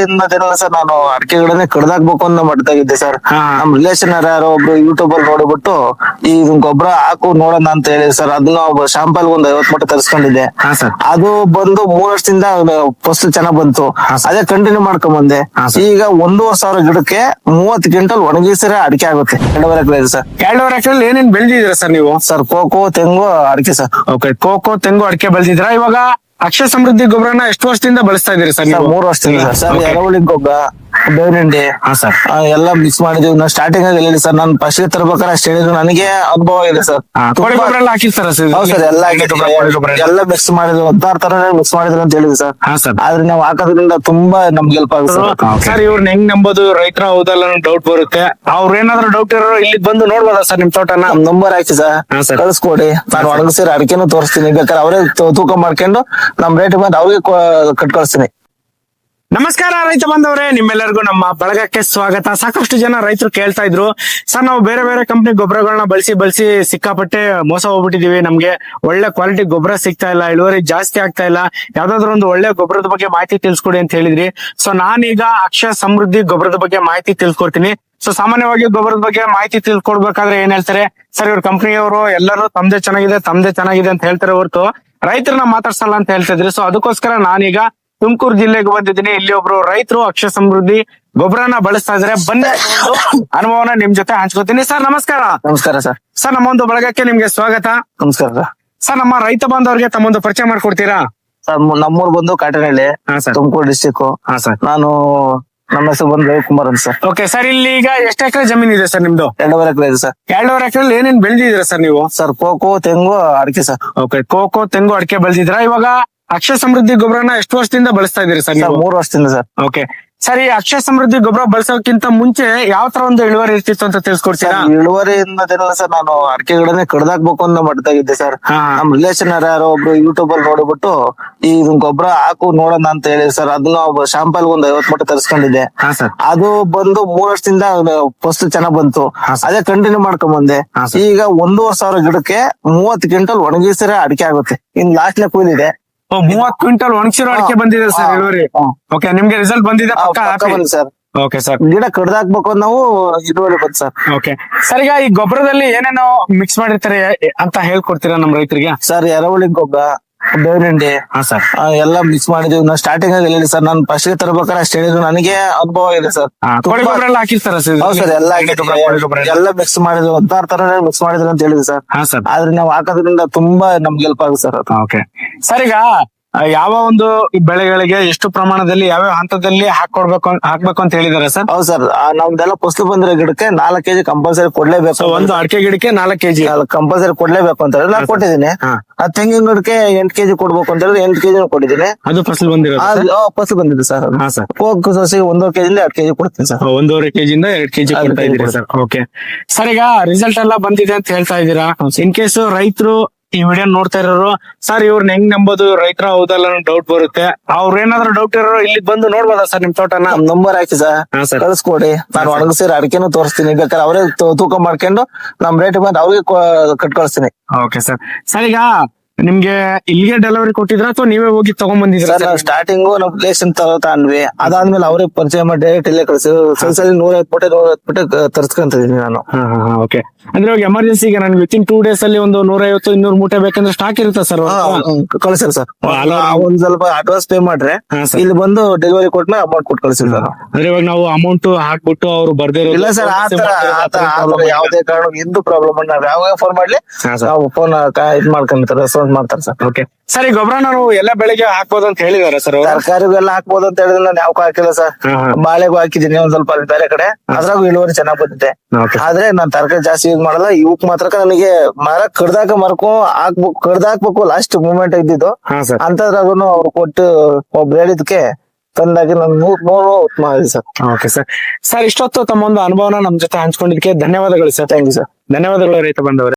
ಏನಿಲ್ಲ ಸರ್ ನಾನು ಅಡಿಕೆ ಗಿಡನೇ ಕಡ್ದಾಕ್ಬೇಕು ಅಂತ ಮಟ್ಟದಾಗಿದ್ದೆ ಸರ್. ನಮ್ ರಿಲೇಷನ್ ಯಾರೋ ಒಬ್ರು ಯೂಟ್ಯೂಬ್ ಅಲ್ಲಿ ನೋಡ್ಬಿಟ್ಟು ಈ ಗೊಬ್ಬರ ಹಾಕು ನೋಡೋಣ ಅಂತ ಹೇಳಿ ಸರ್. ಅದನ್ನ ಶಾಂಪಲ್ ಒಂದ್ ಐವತ್ ಮಟ್ಟ ತರಿಸ್ಕೊಂಡಿದ್ದೆ. ಅದು ಬಂದು ಮೂರ್ ವರ್ಷದಿಂದ ಫಸ್ಟ್ ಚೆನ್ನಾಗ್ ಬಂತು. ಅದೇ ಕಂಟಿನ್ಯೂ ಮಾಡ್ಕೊಂಡ್ ಬಂದೆ. ಈಗ ಒಂದೂವರೆ ಸಾವಿರ ಗಿಡಕ್ಕೆ ಮೂವತ್ ಕ್ವಿಂಟಲ್ ಒಣಗಿಸಿದ್ರೆ ಅಡಿಕೆ ಆಗುತ್ತೆ. ಎರಡೂವರೆ ಎಕರೆ ಇದೆ ಸರ್. ಎರಡೂವರೆ ಎಕರೆ ಏನೇನ್ ಬೆಳೆದಿದ್ದೀರಾ ಸರ್ ನೀವು? ಸರ್ ಕೋಕೋ ತೆಂಗು ಅಡಿಕೆ ಸರ್. ಓಕೆ ಕೋಕೋ ತೆಂಗು ಅಡಿಕೆ ಬೆಳೆದಿದ್ರಾ ಇವಾಗ? ಅಕ್ಷಯ ಸಮೃದ್ಧಿ ಗೊಬ್ಬರನ ಎಷ್ಟು ವರ್ಷದಿಂದ ಬಳಸ್ತಾ ಇದೀರಿ ಸರ್ ಮೂರು ನೀವು ಮೂರ್ ವರ್ಷದಿಂದ ಸರ್ ಎರವಳಿ. ಎರೆಹುಳಿ ಗೊಬ್ಬರ ಬೇವಿನಿಂಡಿ ಹಾ ಸರ್. ಎಲ್ಲ ಮಿಕ್ಸ್ ಮಾಡಿದೀವಿ. ನಾವು ಸ್ಟಾರ್ಟಿಂಗ್ ಹೇಳಿ ಸರ್. ನಾನು ಫಸ್ಟ್ ತರ್ಬೇಕಾದ್ರೆ ಅಷ್ಟು ಹೇಳಿದ್ರು. ನನಗೆ ಅನುಭವ ಇದೆ ಸರ್ ಹಾಕಿರ್ತಾರ ಸರ್. ಹೌದು ಸರ್ ಎಲ್ಲ ಕೋಳಿ ಎಲ್ಲ. ಮಿಕ್ಸ್ ಮಾಡಿದ್ರು. ಹತ್ತಾರು ತರ ಮಿಕ್ಸ್ ಮಾಡಿದ್ರು ಅಂತ ಹೇಳಿದ್ವಿ ಸರ್. ಹಾ ಸರ್. ಆದ್ರೆ ನಾವು ಹಾಕೋದ್ರಿಂದ ತುಂಬಾ ನಮ್ಗೆ ಹೆಲ್ಪ್ ಆಗುತ್ತೆ ಸರ್. ಸರ್ ಇವ್ರನ್ನ ಹೆಂಗ್ ನಂಬೋದು? ರೈತರ ಹೌದಲ್ಲ ಡೌಟ್ ಬರುತ್ತೆ. ಅವ್ರ ಏನಾದ್ರು ಡೌಟ್ ಇರೋ ಇಲ್ಲಿ ಬಂದು ನೋಡ್ಬೋದಾ ಸರ್ ನಿಮ್ ತೋಟನ? ನಮ್ ನಂಬರ್ ಹಾಕಿ ಹಾ, ಸರ್. ಸರ್. ಕಳಿಸ್ಕೊಡಿ. ನಾನು ಒಣಗಿಸಿರೋ ಅಡಿಕೆನೂ ತೋರಿಸ್ತೀನಿ. ಬೇಕಾದ್ರೆ ಅವರೇ ತೂಕ ಮಾಡ್ಕೊಂಡು ನಮ್ ರೇಟ್ ಬಂದು ಅವ್ರಿಗೆ ಕಟ್ ಕಳಿಸ್ತೀನಿ ನಮಸ್ಕಾರ ರೈತ ಬಂದವರೇ ನಿಮ್ಮೆಲ್ಲರಿಗೂ ನಮ್ಮ ಬಳಗಕ್ಕೆ ಸ್ವಾಗತ. ಸಾಕಷ್ಟು ಜನ ರೈತರು ಕೇಳ್ತಾ ಇದ್ರು, ಸರ್, ನಾವು ಬೇರೆ ಬೇರೆ ಕಂಪ್ನಿ ಗೊಬ್ಬರಗಳನ್ನ ಬಳಸಿ ಬಳಸಿ ಸಿಕ್ಕಾಪಟ್ಟೆ ಮೋಸ ಹೋಗ್ಬಿಟ್ಟಿದೀವಿ. ನಮ್ಗೆ ಒಳ್ಳೆ ಕ್ವಾಲಿಟಿ ಗೊಬ್ಬರ ಸಿಗ್ತಾ ಇಲ್ಲ, ಇಳುವರಿ ಜಾಸ್ತಿ ಆಗ್ತಾ ಇಲ್ಲ. ಯಾವ್ದಾದ್ರು ಒಂದು ಒಳ್ಳೆ ಗೊಬ್ಬರದ ಬಗ್ಗೆ ಮಾಹಿತಿ ತಿಳ್ಸ್ಕೊಡಿ ಅಂತ ಹೇಳಿದ್ರಿ. ಸೊ ನಾನೀಗ ಅಕ್ಷಯ ಸಮೃದ್ಧಿ ಗೊಬ್ಬರದ ಬಗ್ಗೆ ಮಾಹಿತಿ ತಿಳ್ಸ್ಕೊಡ್ತೀನಿ. ಸೊ ಸಾಮಾನ್ಯವಾಗಿ ಗೊಬ್ಬರದ ಬಗ್ಗೆ ಮಾಹಿತಿ ತಿಳ್ಕೊಡ್ಬೇಕಾದ್ರೆ ಏನ್ ಹೇಳ್ತಾರೆ, ಸರ್, ಇವ್ರ ಕಂಪ್ನಿಯವರು ಎಲ್ಲರೂ ತಮ್ದೇ ಚೆನ್ನಾಗಿದೆ ತಮ್ದೇ ಚೆನ್ನಾಗಿದೆ ಅಂತ ಹೇಳ್ತಾರೆ ಹೊರತು ರೈತರನ್ನ ಮಾತಾಡ್ಸಲ್ಲ ಅಂತ ಹೇಳ್ತಿದ್ರಿ ಸೊ ಅದಕ್ಕೋಸ್ಕರ ನಾನೀಗ ತುಮಕೂರು ಜಿಲ್ಲೆಗೆ ಬಂದಿದ್ದೀನಿ. ಇಲ್ಲಿ ಒಬ್ರು ರೈತರು ಅಕ್ಷಯ ಸಮೃದ್ಧಿ ಗೊಬ್ಬರನ ಬಳಸ್ತಾ ಇದ್ರೆ. ಬನ್ನಿ ಒಂದು ಅನುಭವನ ನಿಮ್ ಜೊತೆ ಹಂಚ್ಕೋತೀನಿ. ಸರ್ ನಮಸ್ಕಾರ. ನಮಸ್ಕಾರ ಸರ್. ಸರ್ ನಮ್ಮೊಂದು ಬಳಗಕ್ಕೆ ನಿಮ್ಗೆ ಸ್ವಾಗತ. ನಮಸ್ಕಾರ ಸರ್. ಸರ್ ನಮ್ಮ ರೈತ ಬಾಂಧವರಿಗೆ ತಮ್ಮೊಂದು ಪರಿಚಯ ಮಾಡ್ಕೊಡ್ತೀರಾ? ಸರ್ ನಮ್ಮೂರ್ ಬಂದು ಕಾಟನಹಳ್ಳಿ ತುಮಕೂರು ಡಿಸ್ಟಿಕ್ ಹಾ ಸರ್. ನಾನು ನಮ್ಮ ಹೆಸರು ಬಂದು ರವಿಕುಮಾರ್ ಅಂತ ಸರ್. ಓಕೆ ಸರ್ ಇಲ್ಲಿ ಈಗ ಎಷ್ಟು ಎಕರೆ ಜಮೀನ್ ಇದೆ ಸರ್ ನಿಮ್ದು? ಎರಡೂವರೆ ಎಕರೆ ಇದೆ ಸರ್. ಎರಡೂವರೆ ಎಕರೆ ಏನೇನ್ ಬೆಳೆದಿದ್ದೀರಾ ಸರ್ ನೀವು? ಸರ್ ಕೋಕೋ ತೆಂಗು ಅಡಿಕೆ ಸರ್. ಓಕೆ ಕೋಕೋ ತೆಂಗು ಅಡಿಕೆ ಬೆಳೆದಿದ್ರ ಇವಾಗ ಅಕ್ಷಯ ಸಮೃದ್ಧಿ ಗೊಬ್ಬರನ ಎಷ್ಟು ವರ್ಷದಿಂದ ಬಳಸ್ತಾ ಇದೀರಿ ಸರ್ ಮೂರು ವರ್ಷದಿಂದ ಸರ್. ಓಕೆ ಸರಿ ಈ ಅಕ್ಷಯ ಸಮೃದ್ಧಿ ಗೊಬ್ಬರ ಬಳಸೋಕ್ಕಿಂತ ಮುಂಚೆ ಯಾವ ತರ ಒಂದು ಇಳುವರಿ ಇರ್ತಿತ್ತು ಅಂತ ತಿಳಿಸ್ಕೊಡ್ತೀರಾ? ಇಳುವರಿ ಇಳುವರಿಯಿಂದ ಸರ್ ನಾನು ಅಡಿಕೆ ಗಿಡನೆ ಕಡ್ದಾಕ್ಬೇಕು ಅಂತ ಇದ್ದೆ ಸರ್. ನಮ್ ರಿಲೇಷನ್ ಯಾರೋ ಒಬ್ರು ಯೂಟ್ಯೂಬ್ ಅಲ್ಲಿ ನೋಡ್ಬಿಟ್ಟು ಈ ಗೊಬ್ಬರ ಹಾಕು ನೋಡೋಣ ಅಂತ ಹೇಳಿ ಸರ್. ಅದನ್ನ ಶಾಂಪಲ್ ಒಂದ್ ಐವತ್ ಮಟ್ಟ ತರಿಸ್ಕೊಂಡಿದ್ದೆ. ಅದು ಬಂದು ಮೂರ್ ವರ್ಷದಿಂದ ಫಸ್ಟ್ ಚೆನ್ನಾಗ್ ಬಂತು. ಅದೇ ಕಂಟಿನ್ಯೂ ಮಾಡ್ಕೊಂಡ್ ಬಂದೆ. ಈಗ ಒಂದೂವರೆ ಸಾವಿರ ಗಿಡಕ್ಕೆ ಮೂವತ್ ಕ್ವಿಂಟಲ್ ಒಣಗಿಸಿದ್ರೆ ಅಡಿಕೆ ಆಗುತ್ತೆ. ಇನ್ ಲಾಸ್ಟ್ ನೇ ಕೂಲಿದೆ. ಮೂವತ್ ಕ್ವಿಂಟಲ್ ಒಣಗಿಸಿರೋ ಅಡಿಕೆ ಬಂದಿದೆ ಸರ್ ಇಳುವರಿ. ಓಕೆ ನಿಮ್ಗೆ ರಿಸಲ್ಟ್ ಬಂದಿದೆ ಬಂದ್ ಸರ್ ಓಕೆ ಸರ್ ಗಿಡ ಕಡ್ದಾಕ್ಬೇಕು ಅಂತ ನಾವು ಇಳುವರಿ ಬಂತು ಸರ್ ಓಕೆ ಸರ್ ಈಗ ಈ ಗೊಬ್ಬರದಲ್ಲಿ ಏನೇನೋ ಮಿಕ್ಸ್ ಮಾಡಿರ್ತಾರೆ ಅಂತ ಹೇಳ್ಕೊಡ್ತೀರಾ ನಮ್ ರೈತರಿಗೆ? ಸರ್ ಎರವಳಿ ಗೊಬ್ಬರ ಬೇವಿನಿಂಡಿ ಹಾ ಸರ್. ಎಲ್ಲ ಮಿಸ್ ಮಾಡಿದೀವಿ. ನಾವು ಸ್ಟಾರ್ಟಿಂಗ್ ಆಗಿ ಹೇಳಿ ಸರ್ ನಾನು ಫಸ್ಟ್ ತರಬೇಕಾದ್ರೆ ಅಷ್ಟು ಹೇಳಿದ್ರು. ನನಗೆ ಅನುಭವ ಇದೆ ಸರ್ ಕೋಳಿ ಗೊಬ್ಬರ ಎಲ್ಲ ಹಾಕಿರ್ತಾರ ಸರ್ ಹೌದು ಸರ್ ಎಲ್ಲ ಕೋಳಿ ಗೊಬ್ಬರ ಎಲ್ಲ. ಎಲ್ಲ ಮಿಕ್ಸ್ ಮಾಡಿದ್ರು ಹತ್ತಾರು ತರ ಮಿಕ್ಸ್ ಮಾಡಿದ್ರು ಅಂತ ಹೇಳಿದ್ವಿ ಸರ್. ಹಾ ಸರ್. ಆದ್ರೆ ನಾವು ಹಾಕೋದ್ರಿಂದ ತುಂಬಾ ನಮ್ಗೆ ಹೆಲ್ಪ್ ಆಗುತ್ತೆ ಸರ್ ಅದು. ಓಕೆ. ಸರ್ ಈಗ ಯಾವ ಒಂದು ಬೆಳೆಗಳಿಗೆ ಎಷ್ಟು ಪ್ರಮಾಣದಲ್ಲಿ ಯಾವ ಹಂತದಲ್ಲಿ ಹಾಕೊಡ್ಬೇಕು ಹಾಕ್ಬೇಕು ಅಂತ ಹೇಳಿದಾರೆ ಸರ್? ಹೌದು ಸರ್. ನಮ್ದೆಲ್ಲ ಫಸಲು ಬಂದಿರೋ ಗಿಡಕ್ಕೆ ನಾಲ್ಕು ಕೆಜಿ ಕಂಪಲ್ಸರಿ ಕೊಡ್ಲೇಬೇಕು. ಒಂದು ಅಡಿಕೆ ಗಿಡಕ್ಕೆ ನಾಲ್ಕು ಕೆಜಿ. ಕಂಪಲ್ಸರಿ ಕೊಡ್ಲೇಬೇಕು ಅಂತ ಹೇಳಿ ನಾನು ಕೊಟ್ಟಿದ್ದೀನಿ. ಆ ತೆಂಗಿನ ಗಿಡಕ್ಕೆ ಎಂಟು ಕೆಜಿ ಕೊಡ್ಬೇಕು ಅಂತ ಹೇಳಿದ್ರೆ ಎಂಟು ಕೆಜಿ ಕೊಟ್ಟಿದ್ದೀನಿ. ಅದು ಫಸಲ್ ಬಂದಿರೋ ಫಸಲು ಬಂದಿದೆ ಸರ್ ಅದು. ಹಾ ಸರ್. ಕೋಕ್ ಸಸಿ ಒಂದೂವರೆ ಕೆಜಿ ಎರಡು ಕೆಜಿ ಕೊಡ್ತೀನಿ ಸರ್. ಒಂದೂವರೆ ಕೆಜಿಯಿಂದ ಎರಡ್ ಕೆಜಿ ಕೊಡ್ತಾ kg ಸರ್. ಓಕೆ ಸರ್ ಈಗ ರಿಸಲ್ಟ್ ಎಲ್ಲ ಬಂದಿದೆ ಅಂತ ಹೇಳ್ತಾ ಇದ್ದೀರಾ. ಇನ್ ಕೇಸ್ ರೈತರು ಈ ವಿಡಿಯೋ ನೋಡ್ತಾ ಇರೋರು ಸರ್ ಇವ್ರನ್ನ ಹೆಂಗ್ ನಂಬೋದು? ರೈತರ ಹೌದಲ್ಲ ಡೌಟ್ ಬರುತ್ತೆ. ಅವ್ರ ಏನಾದ್ರು ಡೌಟ್ ಇರೋ ಇಲ್ಲಿ ಬಂದು ನೋಡ್ಬೋದ ಸರ್ ನಿಮ್ ತೋಟನ? ನಮ್ ನಂಬರ್ ಹಾಕಿ ಸರ್. ಹಾ ಸರ್. ಕಳಿಸ್ಕೊಡಿ. ನಾನು ಒಣಗಿಸಿ ಅಡಿಕೆನೂ ತೋರಿಸ್ತೀನಿ. ಬೇಕಾದ್ರೆ ಅವರೇ ತೂಕ ಮಾಡ್ಕೊಂಡು ನಮ್ ರೇಟ್ ಬಂದು ಅವ್ರಿಗೆ ಕಟ್ ಕಳಿಸ್ತೀನಿ ಓಕೆ ಸರ್. ಸರ್ ಈಗ ನಿಮ್ಗೆ ಇಲ್ಲಿಗೆ ಡೆಲಿವರಿ ಕೊಟ್ಟಿದ್ರ ಅಥವಾ ನೀವೇ ಹೋಗಿ ತಗೊಂಡ್ ಸ್ಟಾರ್ಟಿಂಗ್ ಸರ್ ನಾವು ಪ್ಲೇಸ್ ನಮ್ ಪ್ಲೇಸ್ ತಗೊಂಡ್ವಿ ಅದಾದ್ಮೇಲೆ ಅವರೇ ಪರಿಚಯ ಮಾಡಿ ಡೈರೆಕ್ಟ್ ಇಲ್ಲೇ ಕಳಿಸಿ. ಸಲ ನೂರ ಪಟ್ಟೆ ನೂರ ಪಟ್ಟೆ ತರ್ಸ್ಕೊಂತಿದೀನಿ ನಾನು. ಓಕೆ ಅಂದ್ರೆ ಇವಾಗ ಎಮರ್ಜೆನ್ಸಿ ಈಗ ನನ್ಗೆ ವಿತಿನ್ ಟೂ ಡೇಸ್ ಅಲ್ಲಿ ಒಂದು ನೂರೈವತ್ತು ಇನ್ನೂರು ಮೂಟೆ ಬೇಕಂದ್ರೆ ಸ್ಟಾಕ್ ಇರುತ್ತೆ ಸರ್ ಕಳಿಸ್ರಿ ಸರ್ ಅಲ್ಲ, ಒಂದ್ ಸ್ವಲ್ಪ ಅಡ್ವಾನ್ಸ್ ಪೇ ಮಾಡ್ರೆ ಇಲ್ಲಿ ಬಂದು ಡೆಲಿವರಿ ಕೊಟ್ಮೇಲೆ ಅಮೌಂಟ್ ಕೊಟ್ಟು ಕಳಿಸ್ರಿ ಸರ್ ಅಂದ್ರೆ ಇವಾಗ ನಾವು ಅಮೌಂಟ್ ಹಾಕ್ಬಿಟ್ಟು ಅವ್ರು ಬರ್ದಿರೋ ಇಲ್ಲ ಸರ್ ಆತರ ಯಾವುದೇ ಕಾರಣ ಎಂದು ಪ್ರಾಬ್ಲಮ್ ಅನ್ನ ಯಾವಾಗ ಫೋನ್ ಮಾಡ್ಲಿ. ನಾವು ಫೋನ್ ಇದ್ ಮಾಡ್ಕೊಂಡಿರ್ತಾರೆ ಮಾಡ್ತಾರೆ ಸರ್. ಓಕೆ ಸರ್ ಈ ಗೊಬ್ಬರ ನಾವು ಎಲ್ಲ ಬೆಳೆಗೆ ಹಾಕ್ಬೋದು ಅಂತ ಹೇಳಿದಾರೆ ಸರ್ ತರಕಾರಿ ತರಕಾರಿಗೆಲ್ಲ ಹಾಕ್ಬೋದು ಅಂತ ಹೇಳಿದ್ರೆ ನಾನು ಯಾವಕ್ಕೂ ಹಾಕಿಲ್ಲ ಸರ್. ಬಾಳೆಗೂ ಹಾಕಿದೀನಿ ಒಂದ್ ಸ್ವಲ್ಪ ಅಲ್ಲಿ ಬೇರೆ ಕಡೆ. ಅದ್ರಾಗೂ ಇಳುವರಿ ಚೆನ್ನಾಗ್ ಬಂದಿದೆ ಆದ್ರೆ ನಾನ್ ತರಕಾರಿ ಜಾಸ್ತಿ ಯೂಸ್ ಮಾಡಲ್ಲ ಇವಕ್ ಮಾತ್ರ ನನಗೆ ಮರ ಕಡ್ದಾಕ ಮರಕು ಹಾಕ್ಬೇಕು ಕಡ್ದಾಕ್ಬೇಕು ಲಾಸ್ಟ್ ಮೂಮೆಂಟ್ ಇದ್ದಿದ್ದು. ಹಾ ಸರ್. ಅಂತದ್ರಾಗೂ ಅವ್ರು ಕೊಟ್ಟು ಒಬ್ಬ ಹೇಳಿದ್ಕೆ ತಂದಾಗಿ ನನ್ ನೂರ್ ಉತ್ತಮ ಆಗಿದೆ ಸರ್. ಓಕೆ ಸರ್ ಸರ್ ಇಷ್ಟೊತ್ತು ತಮ್ಮ ಒಂದು ಅನುಭವನ ನಮ್ ಜೊತೆ ಹಂಚ್ಕೊಂಡಿದ್ದಕ್ಕೆ ಧನ್ಯವಾದಗಳು ಸರ್. ಥ್ಯಾಂಕ್ ಯು ಸರ್ ಧನ್ಯವಾದಗಳು ರೈತ ಬಂದವರು.